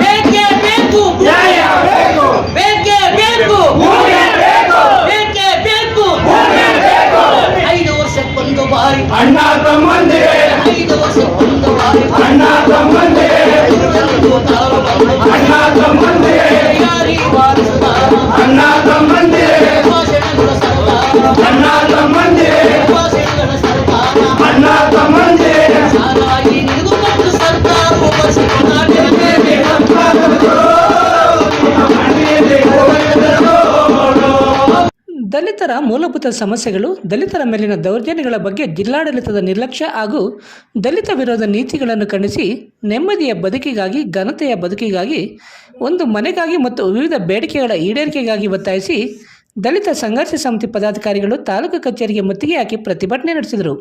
ಬೇಕೇ ಬೇಕು ಬೇಕೇ ಬೇಕು ದಲಿತರ ಮೂಲಭೂತ ಸಮಸ್ಯೆಗಳು, ದಲಿತರ ಮೇಲಿನ ದೌರ್ಜನ್ಯಗಳ ಬಗ್ಗೆ ಜಿಲ್ಲಾಡಳಿತದ ನಿರ್ಲಕ್ಷ್ಯ ಹಾಗೂ ದಲಿತ ವಿರೋಧ ನೀತಿಗಳನ್ನು ಖಂಡಿಸಿ ನೆಮ್ಮದಿಯ ಬದುಕಿಗಾಗಿ, ಘನತೆಯ ಬದುಕಿಗಾಗಿ, ಒಂದು ಮನೆಗಾಗಿ ಮತ್ತು ವಿವಿಧ ಬೇಡಿಕೆಗಳ ಈಡೇರಿಕೆಗಾಗಿ ಒತ್ತಾಯಿಸಿ ದಲಿತ ಸಂಘರ್ಷ ಸಮಿತಿ ಪದಾಧಿಕಾರಿಗಳು ತಾಲೂಕು ಕಚೇರಿಗೆ ಮುತ್ತಿಗೆ ಹಾಕಿ ಪ್ರತಿಭಟನೆ ನಡೆಸಿದರು.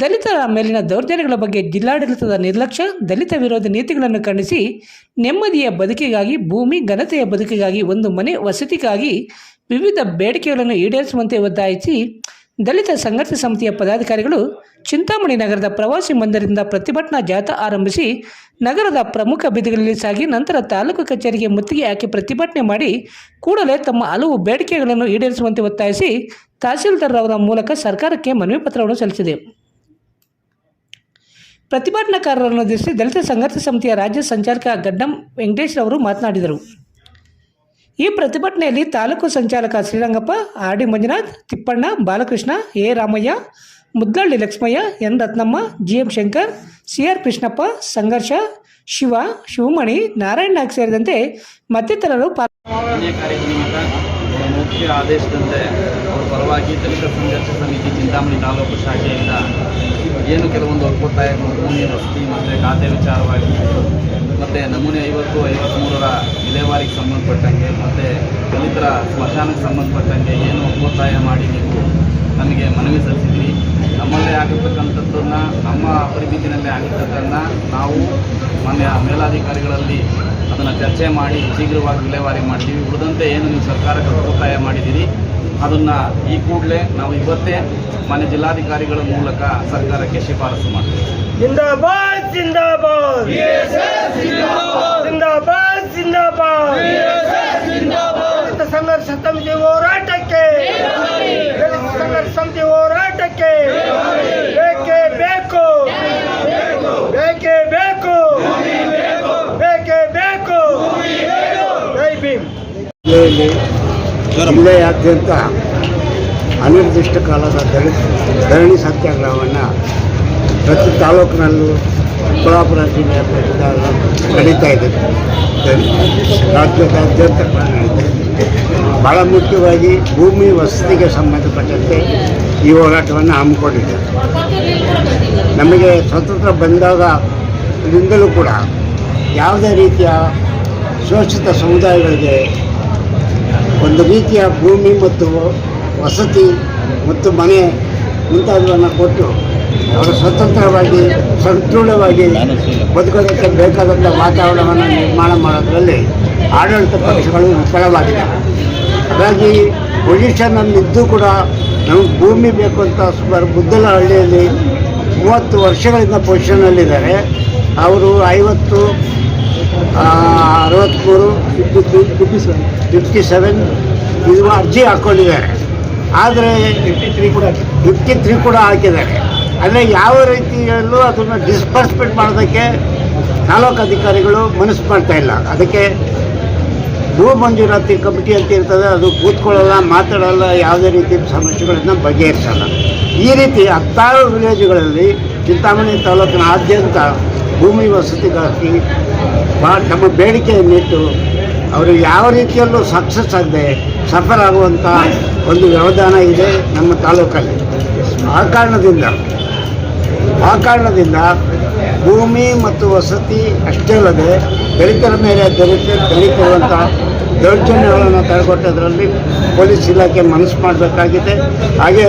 ದಲಿತರ ಮೇಲಿನ ದೌರ್ಜನ್ಯಗಳ ಬಗ್ಗೆ ಜಿಲ್ಲಾಡಳಿತದ ನಿರ್ಲಕ್ಷ್ಯ, ದಲಿತ ವಿರೋಧ ನೀತಿಗಳನ್ನು ಖಂಡಿಸಿ ನೆಮ್ಮದಿಯ ಬದುಕಿಗಾಗಿ, ಭೂಮಿ ಘನತೆಯ ಬದುಕಿಗಾಗಿ, ಒಂದು ಮನೆ ವಸತಿಗಾಗಿ ವಿವಿಧ ಬೇಡಿಕೆಗಳನ್ನು ಈಡೇರಿಸುವಂತೆ ಒತ್ತಾಯಿಸಿ ದಲಿತ ಸಂಘರ್ಷ ಸಮಿತಿಯ ಪದಾಧಿಕಾರಿಗಳು ಚಿಂತಾಮಣಿ ನಗರದ ಪ್ರವಾಸಿ ಮಂದಿರದಿಂದ ಪ್ರತಿಭಟನಾ ಜಾಥಾ ಆರಂಭಿಸಿ ನಗರದ ಪ್ರಮುಖ ಬೀದಿಗಳಲ್ಲಿ ಸಾಗಿ ನಂತರ ತಾಲೂಕು ಕಚೇರಿಗೆ ಮುತ್ತಿಗೆ ಹಾಕಿ ಪ್ರತಿಭಟನೆ ಮಾಡಿ ಕೂಡಲೇ ತಮ್ಮ ಹಲವು ಬೇಡಿಕೆಗಳನ್ನು ಈಡೇರಿಸುವಂತೆ ಒತ್ತಾಯಿಸಿ ತಹಸೀಲ್ದಾರ್ ಮೂಲಕ ಸರ್ಕಾರಕ್ಕೆ ಮನವಿ ಪತ್ರವನ್ನು ಸಲ್ಲಿಸಿದೆ. ಪ್ರತಿಭಟನಾಕಾರರನ್ನು ಉದ್ದೇಶಿಸಿ ದಲಿತ ಸಂಘರ್ಷ ಸಮಿತಿಯ ರಾಜ್ಯ ಸಂಚಾಲಕ ಗಡ್ಡಂ ವೆಂಕಟೇಶ್ ಅವರು ಮಾತನಾಡಿದರು. ಈ ಪ್ರತಿಭಟನೆಯಲ್ಲಿ ತಾಲೂಕು ಸಂಚಾಲಕ Srirangappa, R D Manjunath, Thippanna, Balakrishna, A Ramaiah, Muddalli Lakshmaiah, N Rathnamma G M Shankar, C R Krishnappa, ಸಂಘರ್ಷ, ಶಿವ, ಶಿವಮಣಿ, ನಾರಾಯಣ ನಾಯ್ಕ್ ಸೇರಿದಂತೆ ಮತ್ತಿತರರು ಮುಖ್ಯ ಆದೇಶದಂತೆ ಅವರ ಪರವಾಗಿ ದಲಿತ ಸಂಘರ್ಷ ಸಮಿತಿ ಚಿಂತಾಮಣಿ ತಾಲೂಕು ಶಾಖೆಯಿಂದ ಏನು ಕೆಲವೊಂದು ಭೂಮಿ ವಸತಿ ಮತ್ತು ಖಾತೆ ವಿಚಾರವಾಗಿ ಮತ್ತು ನಮೂನೆ ಐವತ್ತು ಐವತ್ತ್ಮೂರರ ವಿಲೇವಾರಿಗೆ ಸಂಬಂಧಪಟ್ಟಂಗೆ, ಮತ್ತು ದಲಿತರ ಸ್ಮಶಾನಕ್ಕೆ ಸಂಬಂಧಪಟ್ಟಂಗೆ ಏನು ಒತ್ತಾಯ ಮಾಡಿ ನೀವು ನಮಗೆ ಮನವಿ ಸಲ್ಲಿಸಿದ್ರಿ ನಮ್ಮಲ್ಲೇ ಆಗಿರ್ತಕ್ಕಂಥದ್ದನ್ನ ನಮ್ಮ ಪರಿಮಿತಿನಲ್ಲೇ ಆಗಿರ್ತಕ್ಕಂಥ ನಾವು ಮಾನ್ಯ ಮೇಲಾಧಿಕಾರಿಗಳಲ್ಲಿ ಅದನ್ನು ಚರ್ಚೆ ಮಾಡಿ, ಶೀಘ್ರವಾಗಿ ವಿಲೇವಾರಿ ಮಾಡ್ತೀವಿ. ಉಳಿದಂತೆ ಏನು ನೀವು ಸರ್ಕಾರಕ್ಕೆ ಒತ್ತಾಯ ಮಾಡಿದ್ದೀರಿ ಅದನ್ನು ಈ ಕೂಡಲೇ ನಾವು ಇವತ್ತೇ ಮನೆ ಜಿಲ್ಲಾಧಿಕಾರಿಗಳ ಮೂಲಕ ಸರ್ಕಾರಕ್ಕೆ ಶಿಫಾರಸು ಮಾಡ್ತೀವಿ. ಜಿಂದಾಬಾದ್ ಜಿಂದಾಬಾದ್! ಜಿಂದಾಬಾದ್ ಜಿಂದಾಬಾದ್! ಸಂಘರ್ಷ ಸಮಿತಿ ಹೋರಾಟಕ್ಕೆ! ಸಂಘರ್ಷ ಸಮಿತಿ ಹೋರಾಟಕ್ಕೆ! ಬೇಕೇ ಬೇಕು! ಬೇಕೇ! ಬೇಕು ಬೇಕೇ! ಬೇಕು! ಜೈ ಭೀಮ್. ಜಿಲ್ಲೆಯಾದ್ಯಂತ ಅನಿರ್ದಿಷ್ಟ ಕಾಲದ ದಲಿತ ಧರಣಿ ಸತ್ಯಾಗ್ರಹವನ್ನು ಪ್ರತಿ ತಾಲೂಕಿನಲ್ಲೂ ಚಿಕ್ಕಬಳ್ಳಾಪುರ ಜಿಲ್ಲೆಯ ನಡೀತಾ ಇದೆ. ರಾಜ್ಯದಾದ್ಯಂತ ಕೂಡ ನಡೀತಾ ಇದೆ. ಭಾಳ ಮುಖ್ಯವಾಗಿ ಭೂಮಿ ವಸತಿಗೆ ಸಂಬಂಧಪಟ್ಟಂತೆ ಈ ಹೋರಾಟವನ್ನು ಹಮ್ಮಿಕೊಂಡಿದೆ ನಮಗೆ ಸ್ವತಂತ್ರ ಬಂದಾಗ ಇದರಿಂದಲೂ ಕೂಡ ಯಾವುದೇ ರೀತಿಯ ಶೋಷಿತ ಸಮುದಾಯಗಳಿಗೆ ಒಂದು ರೀತಿಯ ಭೂಮಿ ಮತ್ತು ವಸತಿ ಮತ್ತು ಮನೆ ಮುಂತಾದವನ್ನು ಕೊಟ್ಟು ಅವರು ಸ್ವತಂತ್ರವಾಗಿ ಸಂತೃಢವಾಗಿ ಬದುಕೋದಕ್ಕೆ ಬೇಕಾದಂಥ ವಾತಾವರಣವನ್ನು ನಿರ್ಮಾಣ ಮಾಡೋದರಲ್ಲಿ ಆಡಳಿತ ಪಕ್ಷಗಳು ವಿಫಲವಾಗಿದೆ ಹಾಗಾಗಿ ಪೊಸಿಷನ್ನಲ್ಲಿದ್ದು ಕೂಡ ನಮಗೆ ಭೂಮಿ ಬೇಕು ಅಂತ ಸುಮಾರು ಮುದ್ದಲಹಳ್ಳಿಯಲ್ಲಿ ಮೂವತ್ತು ವರ್ಷಗಳಿಂದ ಪೊಸಿಷನ್ನಲ್ಲಿದ್ದಾರೆ ಅವರು ಐವತ್ತು ಅರವತ್ತ್ಮೂರು fifty fifty seven fifty seven ಇದು ಅರ್ಜಿ ಹಾಕ್ಕೊಂಡಿದ್ದಾರೆ ಆದರೆ ಫಿಫ್ಟಿ ತ್ರೀ ಕೂಡ ಫಿಫ್ಟಿ ತ್ರೀ ಕೂಡ ಹಾಕಿದ್ದಾರೆ. ಅಂದರೆ ಯಾವ ರೀತಿಯಲ್ಲೂ ಅದನ್ನು ಡಿಸ್ಪರ್ಸ್ಮೆಂಟ್ ಮಾಡೋದಕ್ಕೆ ತಾಲೂಕು ಅಧಿಕಾರಿಗಳು ಮನಸ್ಸು ಮಾಡ್ತಾ ಇಲ್ಲ. ಅದಕ್ಕೆ ಭೂ ಮಂಜೂರಾತಿ ಕಮಿಟಿ ಅಂತ ಇರ್ತದೆ ಅದು ಕೂತ್ಕೊಳ್ಳಲ್ಲ ಮಾತಾಡಲ್ಲ ಯಾವುದೇ ರೀತಿ ಸಮಸ್ಯೆಗಳನ್ನು ಬಗೆಹರಿಸಲ್ಲ. ಈ ರೀತಿ ಹತ್ತಾರು ವಿಲೇಜ್ಗಳಲ್ಲಿ ಚಿಂತಾಮಣಿ ತಾಲೂಕಿನ ಆದ್ಯಂತ ಭೂಮಿ ವಸತಿಗಾಗಿ ಭಾಳ ತಮ್ಮ ಬೇಡಿಕೆಯನ್ನಿಟ್ಟು ಅವರು ಯಾವ ರೀತಿಯಲ್ಲೂ ಸಕ್ಸಸ್ ಆಗದೆ ಸಫಲ ಆಗುವಂಥ ಒಂದು ವ್ಯವಧಾನ ಇದೆ ನಮ್ಮ ತಾಲೂಕಲ್ಲಿ. ಆ ಕಾರಣದಿಂದ ಆ ಕಾರಣದಿಂದ ಭೂಮಿ ಮತ್ತು ವಸತಿ ಅಷ್ಟೇ ಅಲ್ಲದೆ ದಲಿತರ ಮೇಲೆ ದಲಿತ ದಲಿತಿರುವಂಥ ದೌರ್ಜನ್ಯಗಳನ್ನು ತಡೆಗಟ್ಟೋದ್ರಲ್ಲಿ ಪೊಲೀಸ್ ಇಲಾಖೆ ಮನಸ್ಸು ಮಾಡಬೇಕಾಗಿದೆ. ಹಾಗೆ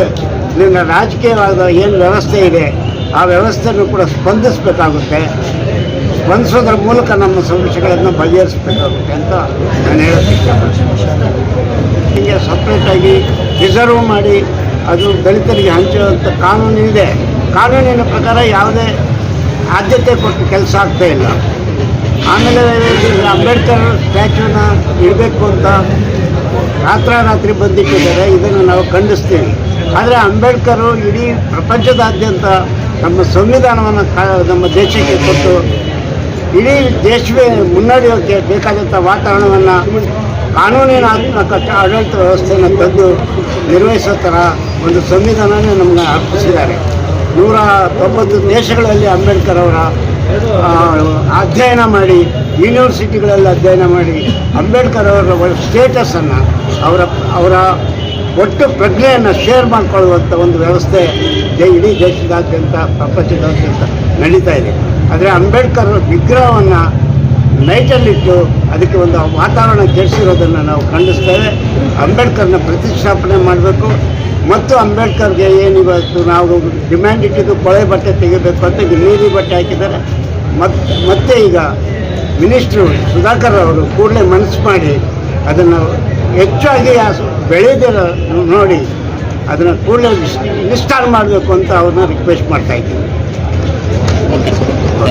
ನಿನ್ನ ರಾಜಕೀಯವಾದ ಏನು ವ್ಯವಸ್ಥೆ ಇದೆ, ಆ ವ್ಯವಸ್ಥೆಯನ್ನು ಕೂಡ ಸ್ಪಂದಿಸಬೇಕಾಗುತ್ತೆ. ಸ್ಪಂದಿಸೋದ್ರ ಮೂಲಕ ನಮ್ಮ ಸಮಸ್ಯೆಗಳನ್ನು ಬಗೆಹರಿಸಬೇಕಾಗುತ್ತೆ ಅಂತ ನಾನು ಹೇಳೋಕ್ಕೆ ಹೀಗೆ ಸಪ್ರೇಟಾಗಿ ರಿಸರ್ವ್ ಮಾಡಿ ಅದು ದಲಿತರಿಗೆ ಹಂಚುವಂಥ ಕಾನೂನು ಇದೆ. ಕಾನೂನಿನ ಪ್ರಕಾರ ಯಾವುದೇ ಆದ್ಯತೆ ಕೊಟ್ಟು ಕೆಲಸ ಆಗ್ತಾ ಇಲ್ಲ. ಆಮೇಲೆ ಅಂಬೇಡ್ಕರ್ ಸ್ಟ್ಯಾಚ್ಯೂನ ಇಡಬೇಕು ಅಂತ ರಾತ್ರೋರಾತ್ರಿ ಬಂದಿಟ್ಟಿದ್ದಾರೆ. ಇದನ್ನು ನಾವು ಖಂಡಿಸ್ತೀವಿ. ಆದರೆ ಅಂಬೇಡ್ಕರು ಇಡೀ ಪ್ರಪಂಚದಾದ್ಯಂತ ನಮ್ಮ ಸಂವಿಧಾನವನ್ನು ನಮ್ಮ ದೇಶಕ್ಕೆ ಕೊಟ್ಟು ಇಡೀ ದೇಶವೇ ಮುನ್ನಡೆಯೋಕ್ಕೆ ಬೇಕಾದಂಥ ವಾತಾವರಣವನ್ನು ಕಾನೂನಿನ ಆಡಳಿತ ವ್ಯವಸ್ಥೆಯನ್ನು ತಂದು ನಿರ್ವಹಿಸೋ ಥರ ಒಂದು ಸಂವಿಧಾನನೇ ನಮ್ಗೆ ಅರ್ಪಿಸಿದ್ದಾರೆ. ನೂರ ತೊಂಬತ್ತು ದೇಶಗಳಲ್ಲಿ ಅಂಬೇಡ್ಕರ್ ಅವರ ಅಧ್ಯಯನ ಮಾಡಿ, ಯೂನಿವರ್ಸಿಟಿಗಳಲ್ಲಿ ಅಧ್ಯಯನ ಮಾಡಿ ಅಂಬೇಡ್ಕರ್ ಅವರ ಸ್ಟೇಟಸನ್ನು ಅವರ ಅವರ ಒಟ್ಟು ಪ್ರಜ್ಞೆಯನ್ನು ಶೇರ್ ಮಾಡಿಕೊಳ್ಳುವಂಥ ಒಂದು ವ್ಯವಸ್ಥೆ ಇಡೀ ದೇಶದಾದ್ಯಂತ, ಪ್ರಪಂಚದಾದ್ಯಂತ ನಡೀತಾ ಇದೆ. ಆದರೆ ಅಂಬೇಡ್ಕರ್ ವಿಗ್ರಹವನ್ನು ನೈಟಲ್ಲಿಟ್ಟು ಅದಕ್ಕೆ ಒಂದು ವಾತಾವರಣ ಕೆಡಿಸಿರೋದನ್ನು ನಾವು ಖಂಡಿಸ್ತೇವೆ. ಅಂಬೇಡ್ಕರ್ನ ಪ್ರತಿಷ್ಠಾಪನೆ ಮಾಡಬೇಕು. ಮತ್ತು ಅಂಬೇಡ್ಕರ್ಗೆ ಏನಿವತ್ತು ನಾವು ಡಿಮ್ಯಾಂಡ್ ಇಟ್ಟಿದ್ದು ಕೊಳೆ ಬಟ್ಟೆ ತೆಗಿಬೇಕು ಅಂತ ನೀಲಿ ಬಟ್ಟೆ ಹಾಕಿದ್ದಾರೆ. ಮತ್ತು ಮತ್ತೆ ಈಗ ಮಿನಿಸ್ಟ್ರು ಸುಧಾಕರ್ ಅವರು ಕೂಡಲೇ ಮನಸ್ಸು ಮಾಡಿ ಅದನ್ನು ಹೆಚ್ಚಾಗಿ ಬೆಳೆದಿರೋ ನೋಡಿ ಅದನ್ನು ಕೂಡಲೇ ಇನ್ಸ್ಟಾಲ್ ಮಾಡಬೇಕು ಅಂತ ಅವ್ರನ್ನ ರಿಕ್ವೆಸ್ಟ್ ಮಾಡ್ತಾ ಇದ್ದೀನಿ.